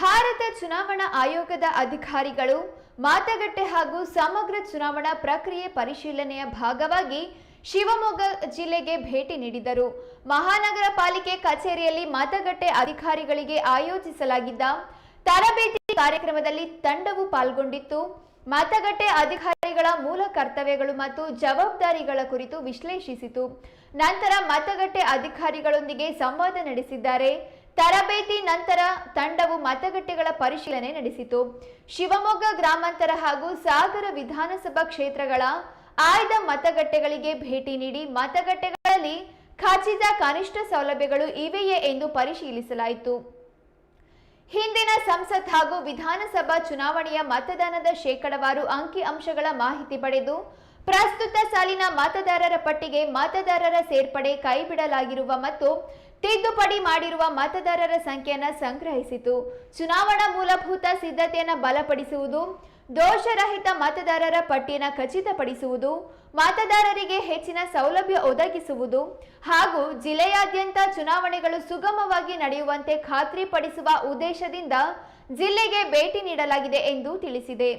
ಭಾರತ ಚುನಾವಣಾ ಆಯೋಗದ ಅಧಿಕಾರಿಗಳು ಮಾತಗಟ್ಟೆ ಹಾಗೂ ಸಮಗ್ರ ಚುನಾವಣಾ ಪ್ರಕ್ರಿಯೆ ಪರಿಶೀಲನೆಯ ಭಾಗವಾಗಿ ಶಿವಮೊಗ್ಗ ಜಿಲ್ಲೆಗೆ ಭೇಟಿ ನೀಡಿದರು. ಮಹಾನಗರ ಪಾಲಿಕೆ ಕಚೇರಿಯಲ್ಲಿ ಮತಗಟ್ಟೆ ಅಧಿಕಾರಿಗಳಿಗೆ ಆಯೋಜಿಸಲಾಗಿದ್ದ ತರಬೇತಿ ಕಾರ್ಯಕ್ರಮದಲ್ಲಿ ತಂಡವು ಪಾಲ್ಗೊಂಡಿತ್ತು. ಮತಗಟ್ಟೆ ಅಧಿಕಾರಿಗಳ ಮೂಲ ಕರ್ತವ್ಯಗಳು ಮತ್ತು ಜವಾಬ್ದಾರಿಗಳ ಕುರಿತು ವಿಶ್ಲೇಷಿಸಿತು. ನಂತರ ಮತಗಟ್ಟೆ ಅಧಿಕಾರಿಗಳೊಂದಿಗೆ ಸಂವಾದ ನಡೆಸಿದ್ದಾರೆ. ತರಬೇತಿ ನಂತರ ತಂಡವು ಮತಗಟ್ಟೆಗಳ ಪರಿಶೀಲನೆ ನಡೆಸಿತು. ಶಿವಮೊಗ್ಗ ಗ್ರಾಮಾಂತರ ಹಾಗೂ ಸಾಗರ ವಿಧಾನಸಭಾ ಕ್ಷೇತ್ರಗಳ ಆಯ್ದ ಮತಗಟ್ಟೆಗಳಿಗೆ ಭೇಟಿ ನೀಡಿ ಮತಗಟ್ಟೆಗಳಲ್ಲಿ ಖಚಿತ ಕನಿಷ್ಠ ಸೌಲಭ್ಯಗಳು ಇವೆಯೇ ಎಂದು ಪರಿಶೀಲಿಸಲಾಯಿತು. ಹಿಂದಿನ ಸಂಸತ್ ಹಾಗೂ ವಿಧಾನಸಭಾ ಚುನಾವಣೆಯ ಮತದಾನದ ಶೇಕಡವಾರು ಅಂಕಿ ಅಂಶಗಳ ಮಾಹಿತಿ ಪಡೆದು ಪ್ರಸ್ತುತ ಸಾಲಿನ ಮತದಾರರ ಪಟ್ಟಿಗೆ ಮತದಾರರ ಸೇರ್ಪಡೆ ಕೈಬಿಡಲಾಗಿರುವ ಮತ್ತು ತಿದ್ದುಪಡಿ ಮಾಡಿರುವ ಮತದಾರರ ಸಂಖ್ಯೆಯನ್ನು ಸಂಗ್ರಹಿಸಿತು. ಚುನಾವಣಾ ಮೂಲಭೂತ ಸಿದ್ಧತೆಯನ್ನು ಬಲಪಡಿಸುವುದು, ದೋಷರಹಿತ ಮತದಾರರ ಪಟ್ಟಿಯನ್ನು ಖಚಿತಪಡಿಸುವುದು, ಮತದಾರರಿಗೆ ಹೆಚ್ಚಿನ ಸೌಲಭ್ಯ ಒದಗಿಸುವುದು ಹಾಗೂ ಜಿಲ್ಲೆಯಾದ್ಯಂತ ಚುನಾವಣೆಗಳು ಸುಗಮವಾಗಿ ನಡೆಯುವಂತೆ ಖಾತ್ರಿಪಡಿಸುವ ಉದ್ದೇಶದಿಂದ ಜಿಲ್ಲೆಗೆ ಭೇಟಿ ನೀಡಲಾಗಿದೆ ಎಂದು ತಿಳಿಸಿದೆ.